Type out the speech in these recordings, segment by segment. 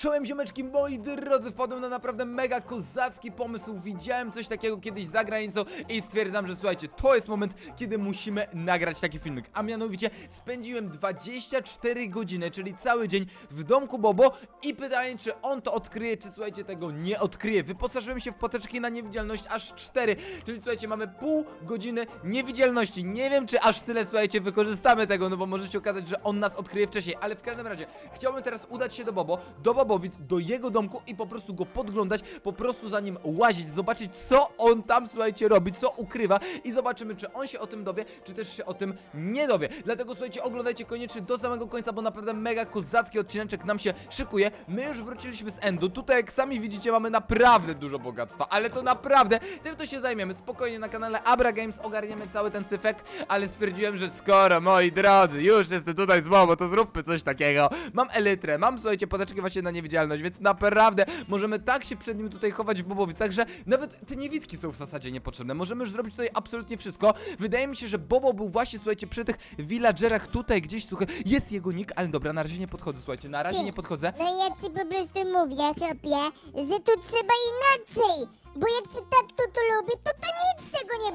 Czołem ziomeczki, moi drodzy, wpadłem na naprawdę mega kozacki pomysł. Widziałem coś takiego kiedyś za granicą i stwierdzam, że słuchajcie, to jest moment, kiedy musimy nagrać taki filmik. A mianowicie spędziłem 24 godziny, czyli cały dzień w domku Bobo i pytanie, czy on to odkryje, czy słuchajcie, tego nie odkryje. Wyposażyłem się w poteczki na niewidzialność aż 4, czyli słuchajcie, mamy pół godziny niewidzialności. Nie wiem, czy aż tyle, słuchajcie, wykorzystamy tego, no bo może się okazać, że on nas odkryje wcześniej, ale w każdym razie chciałbym teraz udać się do Bobo, do Do jego domku i po prostu go podglądać, po prostu za nim łazić, zobaczyć, co on tam, słuchajcie, robi, co ukrywa i zobaczymy, czy on się o tym dowie, czy też się o tym nie dowie. Dlatego, słuchajcie, oglądajcie koniecznie do samego końca, bo naprawdę mega kozacki odcineczek nam się szykuje. My już wróciliśmy z Endu, tutaj jak sami widzicie mamy naprawdę dużo bogactwa, ale to naprawdę, tym to się zajmiemy. Spokojnie na kanale Abra Games ogarniemy cały ten syfek, ale stwierdziłem, że skoro, moi drodzy, już jestem tutaj z Bobo, to zróbmy coś takiego. Mam elytrę, mam, słuchajcie, poteczki właśnie na niewidzialność, więc naprawdę możemy tak się przed nim tutaj chować w Bobowicach, że nawet te niewidki są w zasadzie niepotrzebne. Możemy już zrobić tutaj absolutnie wszystko. Wydaje mi się, że Bobo był właśnie, słuchajcie, przy tych villagerach tutaj gdzieś, słuchaj, jest jego nick, ale dobra, na razie nie podchodzę, słuchajcie, na razie nie podchodzę. No ja ci po prostu mówię, chłopie, że tu trzeba inaczej. Bo jak się tak to tu lubi, to to nie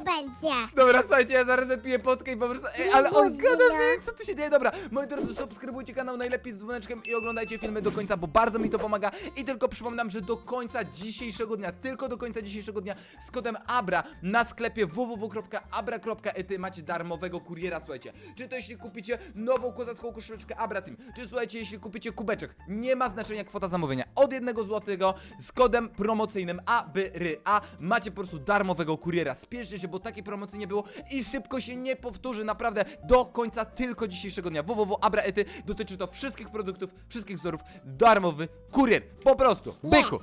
będzie. Dobra, słuchajcie, ja zaraz napiję potkę i po prostu... Ej, ale on Budzi, gada no. co tu się dzieje? Dobra, moi drodzy, subskrybujcie kanał najlepiej z dzwoneczkiem i oglądajcie filmy do końca, bo bardzo mi to pomaga. I tylko przypominam, że do końca dzisiejszego dnia, tylko do końca dzisiejszego dnia z kodem ABRA na sklepie www.abra.ety macie darmowego kuriera, słuchajcie. Czy to jeśli kupicie nową kozacką koszuleczkę Abra Team, czy słuchajcie, jeśli kupicie kubeczek, nie ma znaczenia kwota zamówienia. Od jednego złotego z kodem promocyjnym ABRA macie po prostu darmowego kuriera. Spieszcie się, bo takiej promocji nie było i szybko się nie powtórzy, naprawdę do końca tylko dzisiejszego dnia. www.abra.ety dotyczy to wszystkich produktów, wszystkich wzorów, darmowy kurier. Po prostu, Nie. byku.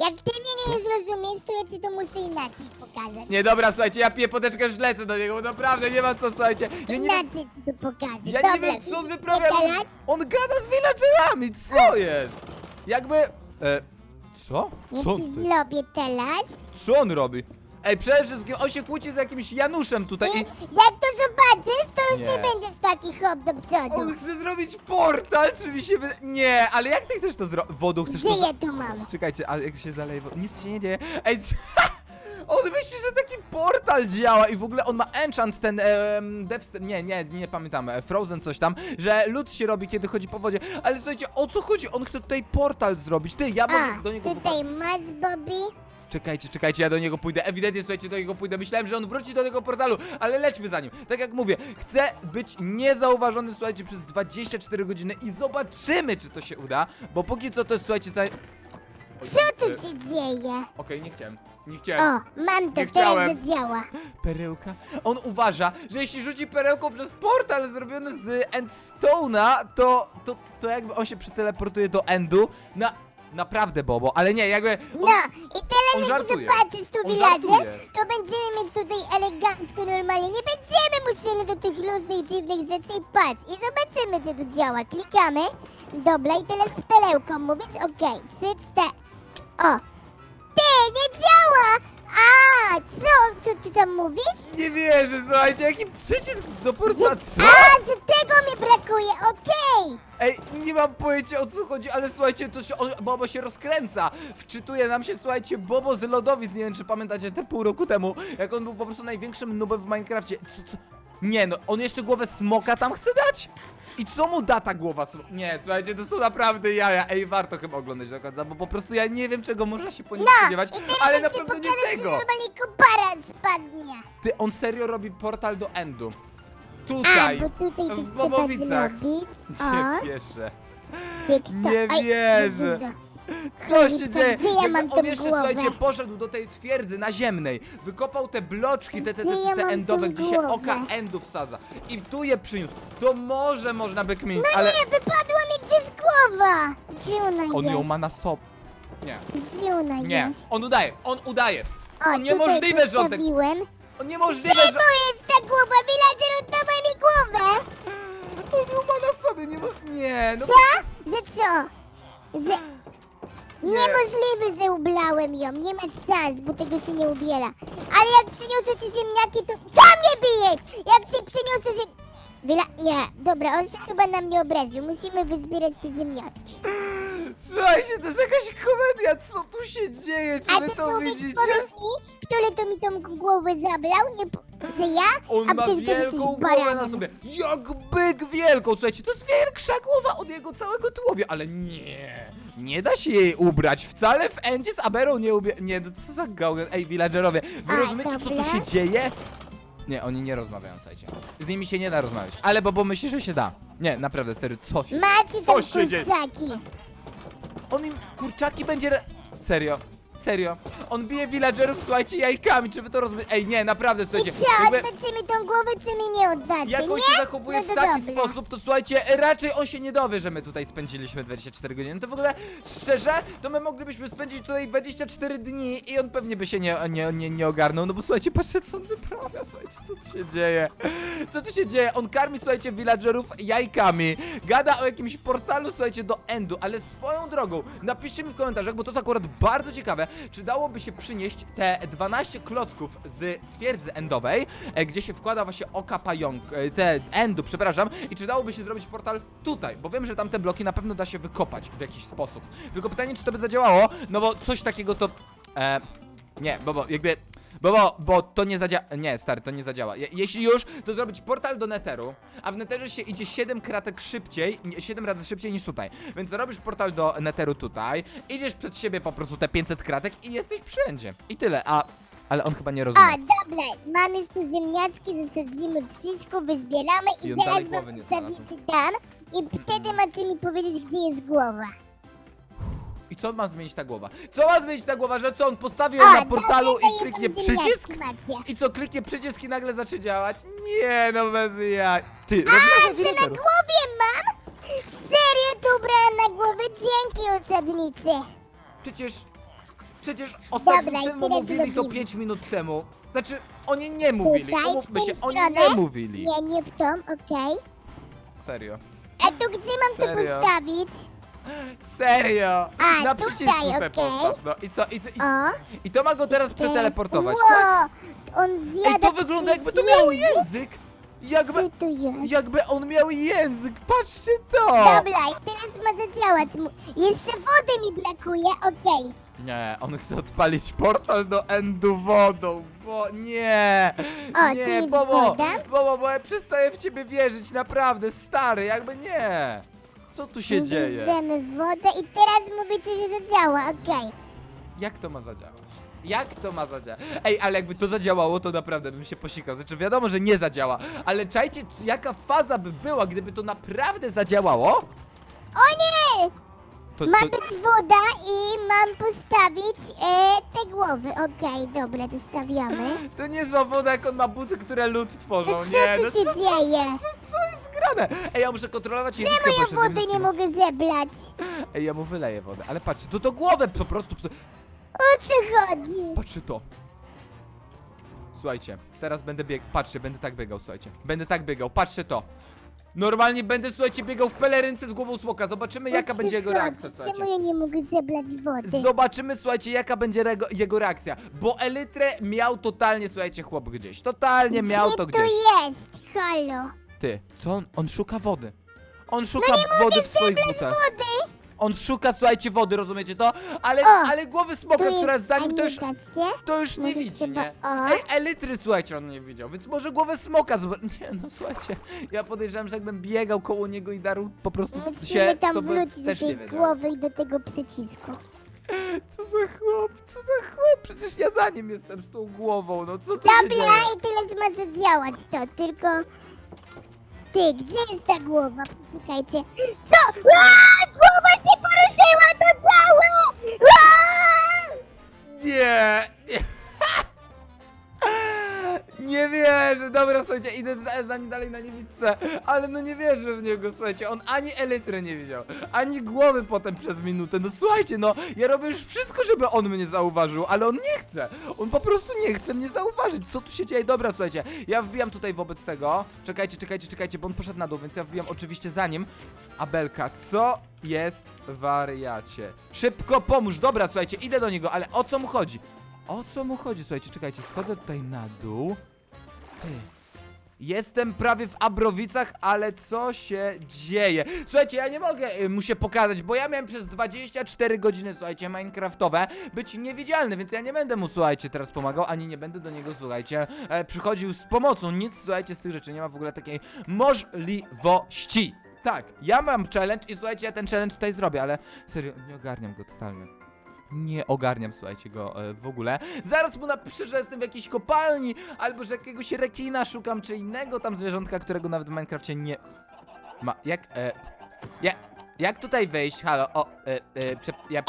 Jak ty mnie nie zrozumiesz, to ja ci to muszę inaczej pokazać. Nie, dobra, słuchajcie, ja piję poteczkę, już lecę do niego, bo naprawdę nie ma co, słuchajcie. Ja nie wiem, Inaczej ci to pokażę. ja Dobra, nie wiem, co on wyprawia. On, teraz? on gada z villagerami, co jest? Jakby... E, co? Ja Co ci ty? zrobię teraz. Co on robi? Ej, przede wszystkim on się kłóci z jakimś Januszem tutaj I i... jak to zobaczysz, to już Nie. nie, będziesz taki hop do przodu. On chce zrobić portal, czy mi się wyda... Nie, ale jak ty chcesz to zrobić? Wodą chcesz to... Gdzie ja to mam? Czekajcie, ale jak się zaleje... wo- Nic się nie dzieje. Ej, co? On myśli, że taki portal działa i w ogóle on ma enchant ten em, Devster, nie, nie, nie pamiętam, e, Frozen coś tam, że lód się robi, kiedy chodzi po wodzie, ale słuchajcie, o co chodzi? On chce tutaj portal zrobić, ty, ja A, bym do niego... tutaj masz, Bobby. Czekajcie, czekajcie, ja do niego pójdę. Ewidentnie, słuchajcie, do niego pójdę. Myślałem, że on wróci do tego portalu, ale lećmy za nim. Tak jak mówię, chcę być niezauważony, słuchajcie, przez 24 godziny i zobaczymy, czy to się uda, bo póki co to jest, słuchajcie, całe... Co tu się dzieje? Okej, nie chciałem. Nie chciałem. O, mam to, Nie teraz chciałem. zadziała. Perełka? On uważa, że jeśli rzuci perełką przez portal zrobiony z Endstone'a, to, to, to jakby on się przeteleportuje do Endu na... Naprawdę, Bobo, ale nie, jakby... No, i on teraz jak żartuje. zobaczysz tu On villager, żartuje. to będziemy mieć tutaj elegancko normalnie. Nie będziemy musieli do tych różnych dziwnych rzeczy i patrz. I zobaczymy, co tu działa. Klikamy. Dobra, i teraz z perełką mówisz, okej, cyc, te... O! Ty, nie działa! A, co, co ty tam mówisz? Nie wierzę, słuchajcie, jaki przycisk do portalu. Co? A, że tego mi brakuje, okej! Ej, nie mam pojęcia o co chodzi, ale słuchajcie, to się, on, Bobo się rozkręca. Wczytuje nam się, słuchajcie, Bobo z Lodowic, nie wiem czy pamiętacie te pół roku temu, jak on był po prostu największym nubem w Minecrafcie. Co, co? Nie no, on jeszcze głowę smoka tam chce dać? I co mu da ta głowa smoka? Nie, słuchajcie, to są naprawdę jaja. Ej, warto chyba oglądać do końca, bo po prostu ja nie wiem czego można się po nim No, spodziewać, i teraz ale jak na ci pewno nie pokażę, ci tego. normalnie kopara spadnie. Ty, on serio robi portal do Endu. A, Tutaj, bo tutaj to w trzeba Bobowicach. zrobić. Nie O, cyk. Nie Oj, wierzę. dużo. Co się to dzieje? gdzie ja mam on jeszcze, głowę? słuchajcie, poszedł do tej twierdzy naziemnej, wykopał te bloczki, te, te, Gdzie te, ja te mam endowe, tą gdzie się głowę? oka endu wsadza. I tu je przyniósł. To może można by kminić, No ale nie, wypadła mi gdzieś głowa! Gdzie ona on jest? ją ma na sobie. Nie, Gdzie ona nie, jest? on udaje, on udaje. O, niemożliwe, że on tak... postawiłem. On niemożliwe, Gdzie że... tu jest ta głowa? Villager, oddawaj mi głowę! On ją ma na sobie, nie mo... Nie, no... Co? Że co? Że... Niemożliwe, że ublałem ją. Nie ma szans, bo tego się nie ubiera. Ale jak przyniosę ci ziemniaki, to... Co mnie bijesz? Jak ci przyniosę ziem... Wila... Nie, dobra, on się chyba na mnie obraził. Musimy wyzbierać te ziemniaki. Słuchajcie, to jest jakaś komedia, co tu się dzieje? Czy A wy ty to człowiek, widzicie? powiedz mi, który to mi tą głowę zabrał? Nie, po- że ja? On A ma ty też wielką głowę na baranem. sobie. Jak byk wielką, słuchajcie, to jest większa głowa od jego całego tułowia, ale nie. Nie da się jej ubrać. Wcale w Endzie z Aberą nie ubie... Nie, to co za gałgan. Ej, villagerowie, wy rozumiecie, co tu się dzieje? Nie, oni nie rozmawiają, słuchajcie. Z nimi się nie da rozmawiać. Ale Bobo myśli, że się da. Nie, naprawdę, serio, co się Macie tam się dzieje? kurczaki. On im kurczaki będzie. Re... Serio. Serio. On bije villagerów, słuchajcie, jajkami. Czy wy to rozumiecie? Ej, nie, naprawdę, I słuchajcie. co, jakby- oddacie mi tą głowę, czy mi nie oddacie, Jak on nie? się zachowuje no w to taki dobra. sposób, to słuchajcie, raczej on się nie dowie, że my tutaj spędziliśmy 24 godziny. No to w ogóle, szczerze, to my moglibyśmy spędzić tutaj 24 dni i on pewnie by się nie, nie, nie, nie ogarnął. No bo słuchajcie, patrzcie, co on wyprawia, słuchajcie, co tu się dzieje. Co tu się dzieje? On karmi, słuchajcie, villagerów jajkami. Gada o jakimś portalu, słuchajcie, do Endu, ale swoją drogą, napiszcie mi w komentarzach, bo to jest akurat bardzo ciekawe, czy dałoby się przynieść te 12 klocków z twierdzy endowej, e, gdzie się wkłada właśnie oka pająk, e, te endu, przepraszam, i czy dałoby się zrobić portal tutaj, bo wiem, że tamte bloki na pewno da się wykopać w jakiś sposób. Tylko pytanie, czy to by zadziałało, no bo coś takiego to... E, nie, bo, bo jakby... Bo, bo, bo to nie zadziała. Nie, stary, to nie zadziała. Je, jeśli już, to zrobić portal do Netheru, a w Netherze się idzie 7 kratek szybciej, 7 razy szybciej niż tutaj. Więc robisz portal do Netheru tutaj, idziesz przed siebie po prostu te 500 kratek i jesteś wszędzie. I tyle, a. Ale on chyba nie rozumie. O, dobra, mamy już tu ziemniaczki, zasadzimy wszystko, wyzbieramy I i, zaraz wam dam i wtedy macie mi powiedzieć, gdzie jest głowa. I co ma zmienić ta głowa? Co ma zmienić ta głowa, że co on postawi ją na portalu dobra, i kliknie przycisk? I co, kliknie przycisk i nagle zacznie działać? Nie, no bez ja. Ty, A, że na głowie mam? Serio, tu ubrałam na głowę, dzięki osadnicy. Przecież. Przecież Dobra, i ostatnicy mu tyle mówili to zrobimy. 5 minut temu. Znaczy, oni nie mówili, Tutaj, w umówmy się, oni stronę? nie mówili. Nie, nie w tą, okej. Serio. A tu gdzie mam to Serio? postawić? Serio! A, Na tutaj, przycisku se okej. postaw, no i co? I, i, O. I to ma go teraz przeteleportować, Wow, tak? on zjada... Ej, to wygląda jakby to przez miał język. język! Jakby, Co to jest? jakby on miał język, patrzcie to! Dobra, i teraz ma zadziałać. mu- Jeszcze wody mi brakuje, okej. Nie, on chce odpalić portal do Endu wodą, bo nie! O, tu nie, jest Bobo! woda. Bobo, bo ja przestaję w ciebie wierzyć, naprawdę, stary, jakby nie! Co tu się dzieje? Bierzemy wodę i teraz mówicie, że zadziała, okej. Jak to ma zadziałać? Jak to ma zadziałać? Ej, ale jakby to zadziałało, to naprawdę bym się posikał. Znaczy, wiadomo, że nie zadziała, ale czajcie, c- jaka faza by była, gdyby to naprawdę zadziałało? O nie! To, Ma to, być woda i mam postawić e, te głowy. Okej, dobra, to stawiamy. to niezła woda, jak on ma buty, które lód tworzą. Co Nie, tu no się co, dzieje? co, co grane? Ej, ja muszę kontrolować języka, Czemu ja wody nie mogę zebrać? Ej, ja mu wyleję wodę, ale patrzcie, to to głowę po prostu... psu- O co chodzi? Patrzcie to. Słuchajcie, teraz będę biegł. Patrzcie, będę tak biegał, słuchajcie. Będę tak biegał, patrzcie to. Normalnie będę, słuchajcie, biegał w pelerynce z głową smoka. Zobaczymy, jaka O co będzie jego chodzi? reakcja, słuchajcie. Czemu ja nie mogę zebrać wody? Zobaczymy, słuchajcie, jaka będzie rego, jego reakcja. Bo Elytrę miał totalnie, słuchajcie, chłop gdzieś. Totalnie miał Gdzie to tu gdzieś. jest? Halo. Ty, co on? On szuka wody. On szuka wody w swoich butach. wody! On szuka, słuchajcie, wody, rozumiecie to? Ale, ale głowy smoka, Tu która jest za nim to już. To już nie Może widzi, trzeba- nie? o. Ej, elitry, słuchajcie, on nie widział, więc może głowę smoka. Nie, no słuchajcie, ja podejrzewam, że jakbym biegał koło niego i darł po prostu Musimy się, tam to by wrócić do też nie tej wiedział. głowy i do tego przycisku. Co za chłop, co za chłop, przecież ja za nim jestem z tą głową, no co tu się dzieje? Dobra, i teraz ma zadziałać to, tylko... Ty, gdzie jest ta głowa? Poczekajcie. Co? Aaa, głowa się poruszyła, to całe! Aaa! Nie, nie. Nie wierzę, dobra, słuchajcie, idę za, nim dalej na niewidce, ale no nie wierzę w niego, słuchajcie, on ani elitry nie widział, ani głowy potem przez minutę, no słuchajcie, no, ja robię już wszystko, żeby on mnie zauważył, ale on nie chce, on po prostu nie chce mnie zauważyć, co tu się dzieje, dobra, słuchajcie, ja wbijam tutaj wobec tego, czekajcie, czekajcie, czekajcie, bo on poszedł na dół, więc ja wbijam oczywiście za nim, Abelka, co jest wariacie? Szybko pomóż, dobra, słuchajcie, idę do niego, ale o co mu chodzi? O co mu chodzi? Słuchajcie, czekajcie, schodzę tutaj na dół. Ty. Jestem prawie w Abrowicach, ale co się dzieje? Słuchajcie, ja nie mogę y, mu się pokazać, bo ja miałem przez 24 godziny, słuchajcie, Minecraftowe być niewidzialny, więc ja nie będę mu, słuchajcie, teraz pomagał, ani nie będę do niego, słuchajcie, e, przychodził z pomocą. Nic, słuchajcie, z tych rzeczy nie ma w ogóle takiej możliwości. Tak, ja mam challenge i słuchajcie, ja ten challenge tutaj zrobię, ale serio, nie ogarniam go totalnie. Nie ogarniam, słuchajcie, go e, w ogóle. Zaraz mu napiszę, że jestem w jakiejś kopalni, albo że jakiegoś rekina szukam, czy innego tam zwierzątka, którego nawet w Minecrafcie nie ma. Jak, e, ja, jak tutaj wejść? Halo, o, e, e, prze, ja, E,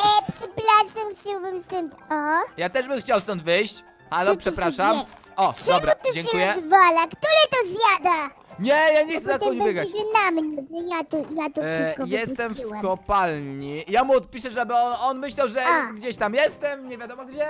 chciałbym stąd... O! ja też bym chciał stąd wyjść. Halo, Co tu się przepraszam. dzieje? O, Czemu dobra, to dziękuję. się rozwala? Który to zjada? Nie, ja nie chcę na Potem koniu biegać. będzie na mnie, że ja to, ja to E, wszystko jestem w wypuściłem. kopalni. Ja mu odpiszę, żeby on, on myślał, że A. gdzieś tam jestem, nie wiadomo gdzie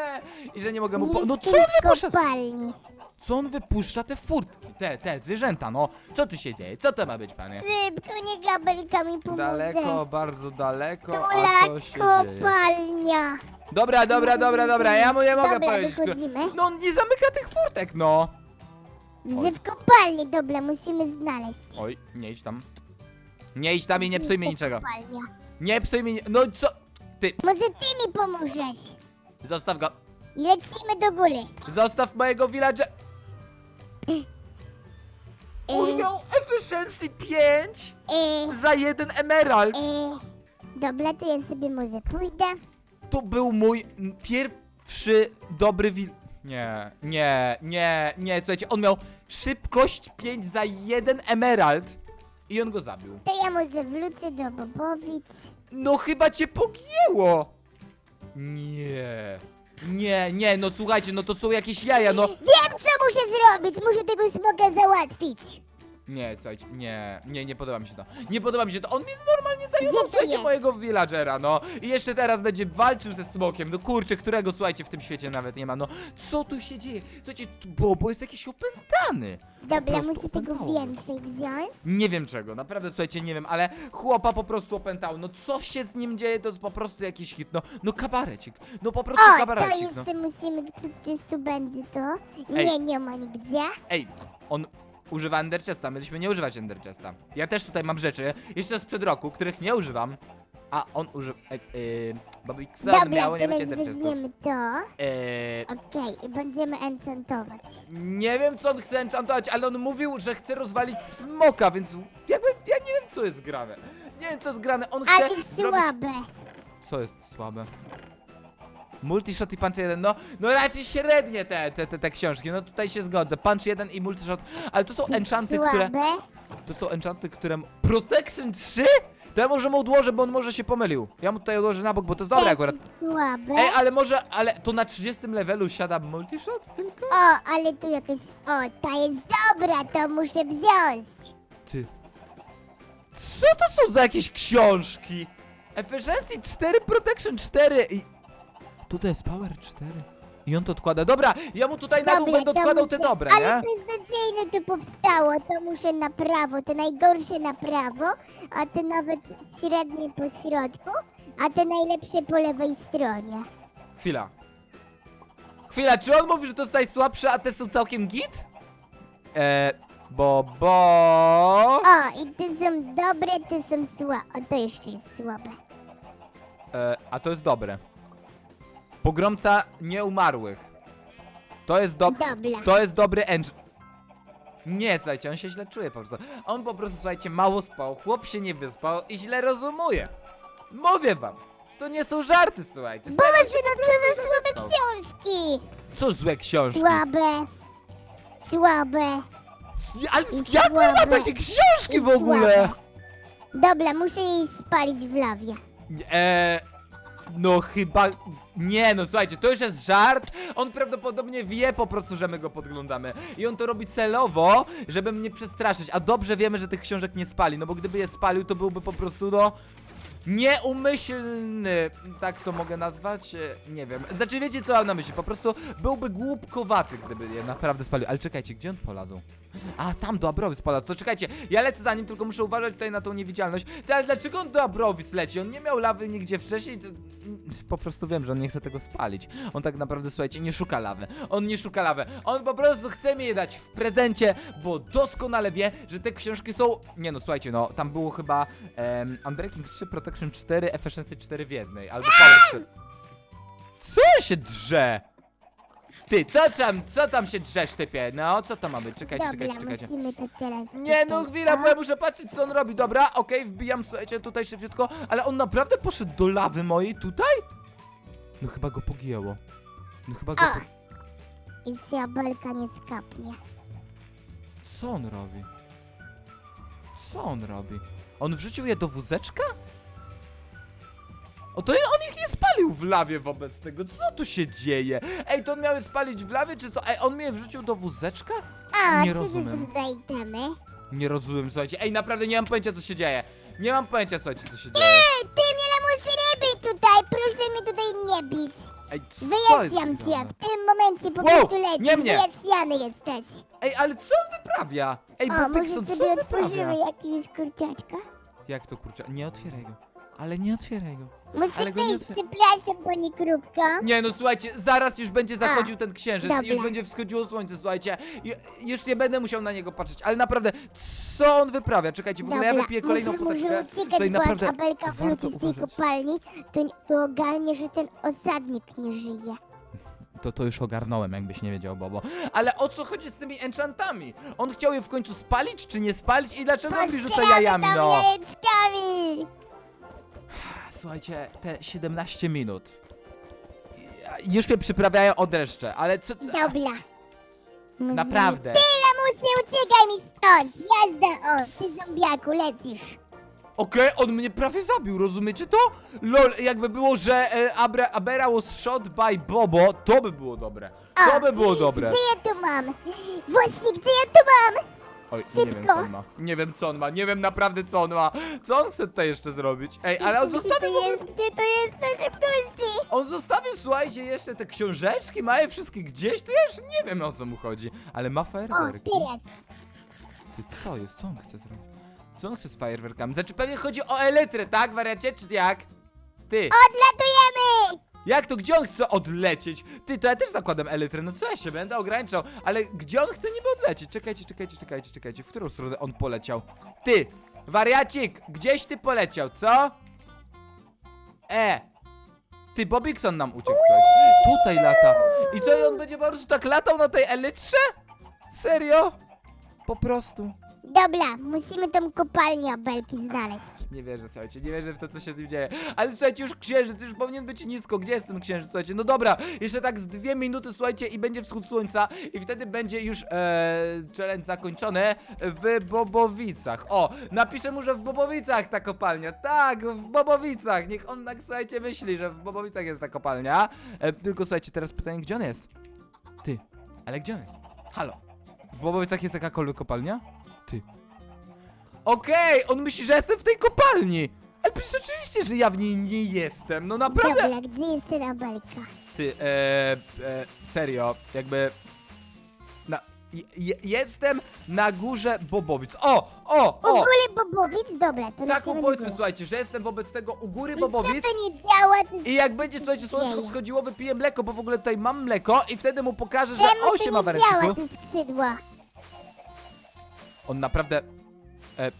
i że nie mogę mu po... No co Jestem on w wypuszcza? kopalni. Co on wypuszcza te furtki? Te, te zwierzęta, no. Co tu się dzieje? Co to ma być, panie? Szybko, nie gabelka mi pomoże. Daleko, bardzo daleko, a co się dzieje? kopalnia. Dobra, dobra, dobra, dobra, ja mu nie mogę Dobra, powiedzieć. wychodzimy. No on nie zamyka tych furtek, no. Że w kopalni, dobra, musimy znaleźć. Oj, nie idź tam. Nie idź tam i nie psuj mi niczego. Kopalnia. Nie psuj mi, no co? Ty, Może ty mi pomożesz. zostaw go. Lecimy do góry. Zostaw mojego villager. E, miał efficiency 5 e, za jeden emerald. e. Dobra, to ja sobie może pójdę. To był mój pierwszy dobry wil... Nie, nie, nie, nie, słuchajcie, on miał szybkość 5 za jeden emerald i on go zabił. To ja może wrócę do Bobowic. No chyba cię pogięło. Nie. Nie, nie, no słuchajcie, no to są jakieś jaja, no. Wiem, co muszę zrobić. Muszę tego smoka załatwić. Nie, słuchajcie, nie, nie, nie podoba mi się to. Nie podoba mi się to. On mnie normalnie zajął, jest? mojego villagera, no. I jeszcze teraz będzie walczył ze smokiem. No kurczę, którego, słuchajcie, w tym świecie nawet nie ma. No, co tu się dzieje? Słuchajcie, tu- Bobo jest jakiś opętany. Dobra, prostu muszę tego opętało. więcej wziąć. Nie wiem czego, naprawdę, słuchajcie, nie wiem, ale chłopa po prostu opętał. No, co się z nim dzieje, to jest po prostu jakiś hit. No, no kabarecik. No, po prostu O, to kabarecik, no. jeszcze musimy, gdzie- gdzieś tu będzie to. Ej. Nie, nie ma nigdzie. Ej, on używa Enderchesta, mieliśmy nie używać Enderchesta. Ja też tutaj mam rzeczy, jeszcze sprzed roku, których nie używam. A on używa... Ej, yy, Bobiksa Dobra, miało nie być teraz Enderchestów. weźmiemy to. Yy, Okej, będziemy enchantować. nie wiem co on chce enchantować, ale on mówił, że chce rozwalić smoka, więc jakby ja nie wiem co jest grane. Nie wiem co jest grane, on chce Ale zrobić... słabe. Co jest słabe? Multishot i Punch 1, no, no raczej średnie te, te, te, te książki, no tutaj się zgodzę, Punch 1 i Multishot, ale to są enchanty, które... To są enchanty, które... Protection 3? To ja może mu odłożę, bo on może się pomylił. Ja mu tutaj odłożę na bok, bo to jest dobre akurat. Słabe. Ej, ale może, ale to na 30 levelu siada multishot tylko? O, ale tu jakaś... O, ta jest dobra, to muszę wziąć. Ty. Co to są za jakieś książki? Efficiency 4, Protection 4 i... Tutaj jest Power 4. I on to odkłada. Dobra, ja mu tutaj na dół Dobra, będę to odkładał muszę- te dobre, Ale nie? beznadziejne to powstało, to muszę na prawo, te najgorsze na prawo, a te nawet średnie po środku, a te najlepsze po lewej stronie. Chwila. Chwila, czy on mówi, że to jest najsłabsze, a te są całkiem git? Eee, bo, bo... O, i te są dobre, te są słabe. O, to jeszcze jest słabe. E, a to jest dobre. Pogromca nieumarłych. To jest do... Dobra. To jest dobry engine. Nie, słuchajcie, on się źle czuje po prostu. On po prostu, słuchajcie, mało spał, chłop się nie wyspał i źle rozumuje. Mówię wam. To nie są żarty, słuchajcie. Boże, no co za słabe książki! Co złe książki? Słabe. Słabe. Ale jak on ma słabe. takie książki w ogóle? Dobra, muszę jej spalić w lawie. Eee, no chyba... Nie, no słuchajcie, to już jest żart. On prawdopodobnie wie po prostu, że my go podglądamy. I on to robi celowo, żeby mnie przestraszyć. A dobrze wiemy, że tych książek nie spali, no bo gdyby je spalił, to byłby po prostu, no... Nieumyślny, tak to mogę nazwać? E, Nie wiem. Znaczy, wiecie co mam na myśli? Po prostu byłby głupkowaty, gdyby je naprawdę spalił. Ale czekajcie, gdzie on polazł? A, tam do Abrowic spada. To czekajcie, ja lecę za nim, tylko muszę uważać tutaj na tą niewidzialność. Ty, ale dlaczego on do Abrowic leci? On nie miał lawy nigdzie wcześniej. To... Po prostu wiem, że on nie chce tego spalić. On tak naprawdę, słuchajcie, nie szuka lawy. On nie szuka lawy. On po prostu chce mi je dać w prezencie, bo doskonale wie, że te książki są... Nie no, słuchajcie, no, tam było chyba um, Unbreaking 3, Protection 4, Efficiency 4 w jednej, albo Power 4. Co się drze? Ty, co tam, co tam się drzesz, typie? No, co to ma być? Czekajcie, Dobra, czekajcie, czekajcie. musimy to teraz... Nie, no tutaj, chwila, co? bo ja muszę patrzeć, co on robi. Dobra, okej, wbijam, słuchajcie, tutaj szybciutko. Ale on naprawdę poszedł do lawy mojej tutaj? No chyba go pogięło. No chyba go po... I belka nie skapnie. Co on robi? Co on robi? On wrzucił je do wózeczka? O to on ich nie spalił w lawie wobec tego. Co tu się dzieje? Ej, to on miał je spalić w lawie, czy co? Ej, on mnie wrzucił do wózeczka? A, Nie co rozumiem. Nie rozumiem, słuchajcie. Ej, naprawdę nie mam pojęcia, co się dzieje. Nie mam pojęcia, słuchajcie, co się dzieje. Ej, ty mnie lamusy bij tutaj, proszę mnie tutaj nie bić. Ej, co jest Wyjaśniam cię, grane? w tym momencie po Wow, prostu lecisz, nie mnie. wyjaśniany jesteś. Ej, ale co on wyprawia? Ej, O, bo może Pixon, co sobie on wyprawia? otworzymy jakiegoś kurczaczka? Jak to kurczę? Nie otwieraj go. Ale nie otwieraj go. Muszę Ale go nie wyjść, otwier- przepraszam, pani Krupko. Nie no, słuchajcie, zaraz już będzie zachodził ten księżyc, dobra. już będzie wschodziło słońce, słuchajcie. Już nie będę musiał na niego patrzeć, ale naprawdę, co on wyprawia? Czekajcie, w ogóle ja wypiję kolejną może, poteczkę. może uciekać, bo jak naprawdę Abelka wróci warto z tej uważać. kopalni, to, to ogarnie, że ten osadnik nie żyje. To to już ogarnąłem, jakbyś nie wiedział, Bobo. Ale o co chodzi z tymi enchantami? On chciał je w końcu spalić, czy nie spalić? I dlaczego on mi rzuca Postrzelamy jajami, tam no? jajeczkami! Słuchajcie, te 17 minut. Już mnie przyprawiają o dreszcze, ale co... Dobra. Naprawdę. Ty, lamusy, uciekaj mi stąd! Jazda, o, ty zombiaku, lecisz. Okej, on mnie prawie zabił, rozumiecie to? Lol, jakby było, że e, Abra, Abera was shot by Bobo, to by było dobre. To by było dobre. Gdzie ja tu mam? Właśnie, gdzie ja tu mam? Oj, nie wiem co on ma. Nie wiem co on ma, nie wiem naprawdę co on ma. Co on chce tutaj jeszcze zrobić? Ej, ale on Gdzie zostawił, to jest, gdzie to jest na szybkości? on zostawił, słuchajcie, jeszcze te książeczki, ma je wszystkie gdzieś, to ja już nie wiem o co mu chodzi. Ale ma O, fajerwerki. teraz. Ty, co jest? Co on chce zrobić? Co on chce z fajerwerkami? Znaczy pewnie chodzi o elytrę, tak, wariacie, czy jak? Ty. Odlatujemy! Jak to? Gdzie on chce odlecieć? Ty, to ja też zakładam elytrę, no co ja się będę ograniczał? Ale gdzie on chce niby odlecieć? Czekajcie, czekajcie, czekajcie, czekajcie, w którą stronę on poleciał? Ty, wariacik, gdzieś ty poleciał, co? E! Ty, Bobikson nam uciekł. Tutaj lata. I co, i on będzie po prostu tak latał na tej elytrze? Serio? Po prostu. Dobra, musimy tą kopalnię Abelki znaleźć. Nie wierzę, słuchajcie, nie wierzę w to, co się z nim dzieje. Ale słuchajcie, już księżyc, już powinien być nisko. Gdzie jest ten księżyc, słuchajcie? No dobra, jeszcze tak z dwie minuty, słuchajcie, i będzie wschód słońca i wtedy będzie już e, challenge zakończony w Bobowicach. O, napiszę mu, że w Bobowicach ta kopalnia. Tak, w Bobowicach. Niech on tak, słuchajcie, myśli, że w Bobowicach jest ta kopalnia. E, tylko słuchajcie, teraz pytanie, gdzie on jest? Ty, ale gdzie on jest? Halo, w Bobowicach jest jakakolwiek kopalnia? Okej, on myśli, że jestem w tej kopalni. Ale przecież oczywiście, że ja w niej nie jestem. No naprawdę. Dobra, gdzie jest ten Abelka? Ty, e, e, serio, jakby... Na, je, je- jestem na górze Bobowic. O, o, U o! góry Bobowic? Dobra, to Tak, lecimy powiedzmy, do góry. słuchajcie, że jestem wobec tego u góry Co Bobowic. to nie działa? To I jak będzie, słuchajcie, słoneczko wschodziło, wypiję mleko, bo w ogóle tutaj mam mleko i wtedy mu pokażę, że Czemu o to się ma nie w działa, ręczku. te skrzydła? On naprawdę... E,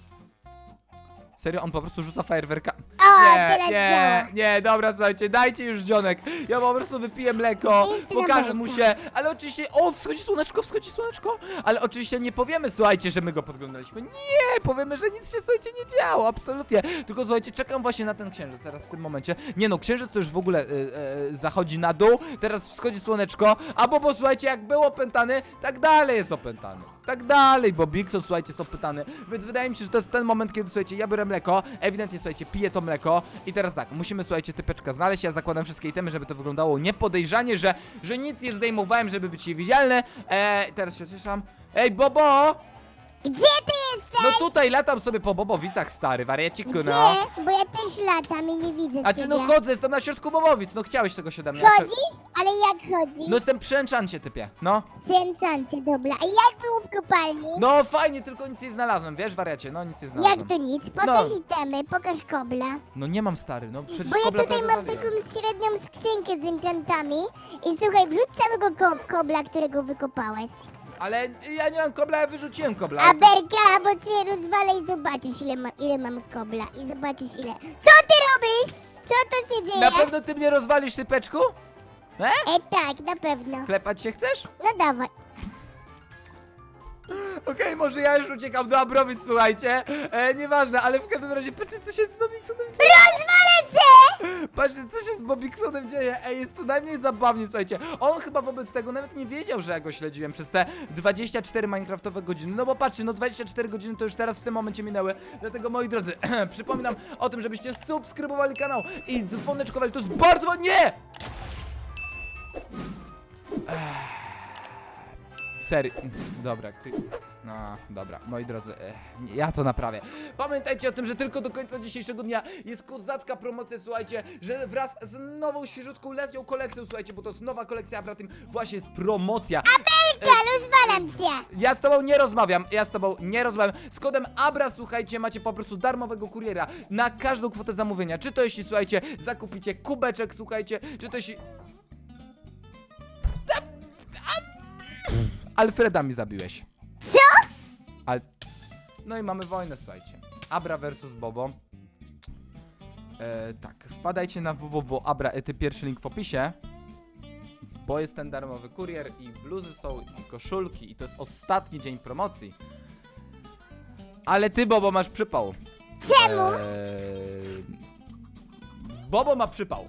serio, on po prostu rzuca fajerwerka. O, Nie, teraz nie, działa. nie, dobra, słuchajcie, dajcie już dzionek. Ja po prostu wypiję mleko, Jest pokażę mu się, ale oczywiście, o, wschodzi słoneczko, wschodzi słoneczko, ale oczywiście nie powiemy, słuchajcie, że my go podglądaliśmy. Nie, powiemy, że nic się, słuchajcie, nie działo, absolutnie. Tylko, słuchajcie, czekam właśnie na ten księżyc teraz w tym momencie. Nie no, księżyc to już w ogóle e, e, zachodzi na dół, teraz wschodzi słoneczko, a bo słuchajcie, jak był opętany, tak dalej jest opętany. Tak dalej, bo Bigson, słuchajcie, jest opętany, więc wydaje mi się, że to jest ten moment, kiedy, słuchajcie, ja biorę mleko, ewidentnie, słuchajcie, piję to mleko i teraz tak, musimy, słuchajcie, typeczka znaleźć, ja zakładam wszystkie itemy, żeby to wyglądało niepodejrzanie, że, że nic nie zdejmowałem, żeby być niewidzialne. Eee, teraz się cieszam. Ej, Bobo! Gdzie ty jesteś? No tutaj latam sobie po Bobowicach, stary, wariaciku, Gdzie? no. Bo ja też latam i nie widzę A czy no ciebie. chodzę, jestem na środku Bobowic, no chciałeś tego się ode mnie. Chodzisz? Ale jak chodzisz? No jestem przy enchancie, typie, no. Sęcancie, dobra. A jak było w kopalni? No fajnie, tylko nic nie znalazłem, wiesz, wariacie, no nic nie znalazłem. jak to nic? Pokaż No. itemy, pokaż kobla. No nie mam, stary, no przecież Bo ja kobla tutaj mam taką średnią skrzynkę z enchantami i słuchaj, wrzuć całego ko kobla, którego wykopałeś. Ale ja nie mam kobla, ja wyrzuciłem kobla. A berka, bo cię rozwalę i zobaczysz ile, ma, ile mam kobla i zobaczysz ile. Co ty robisz? Co to się dzieje? Na pewno ty mnie rozwalisz, typeczku? E? E tak, na pewno. Klepać się chcesz? No dawaj. Okej, może ja już uciekam do Abrowic, słuchajcie. E, nieważne, ale w każdym razie patrzcie, co się z Bobiksonem dzieje. Rozwalę cię! Patrzcie, co się z Bobiksonem dzieje. Ej, jest co najmniej zabawnie, słuchajcie. On chyba wobec tego nawet nie wiedział, że ja go śledziłem przez te 24 minecraftowe godziny. No bo patrzcie, no 24 godziny to już teraz w tym momencie minęły. Dlatego, moi drodzy, przypominam o tym, żebyście subskrybowali kanał i dzwoneczkowali. To jest bardzo... Nie! Serio. Dobra. No, dobra, moi drodzy, nie, ja to naprawię. Pamiętajcie o tym, że tylko do końca dzisiejszego dnia jest kozacka promocja, słuchajcie, że wraz z nową, świeżutką letnią kolekcją, słuchajcie, bo to jest nowa kolekcja, a tym właśnie jest promocja. Belka, rozwalam cię! Ja z tobą nie rozmawiam, ja z tobą nie rozmawiam. Z kodem ABRA, słuchajcie, macie po prostu darmowego kuriera na każdą kwotę zamówienia. Czy to jeśli, słuchajcie, zakupicie kubeczek, słuchajcie, czy to jeśli... Alfreda mi zabiłeś. Co? Al... No i mamy wojnę, słuchajcie. Abra versus Bobo. E, tak, wpadajcie na www.abra, e, ty pierwszy link w opisie. Bo jest ten darmowy kurier i bluzy są, i koszulki i to jest ostatni dzień promocji. Ale ty, Bobo, masz przypał. Czemu? E, Bobo ma przypał.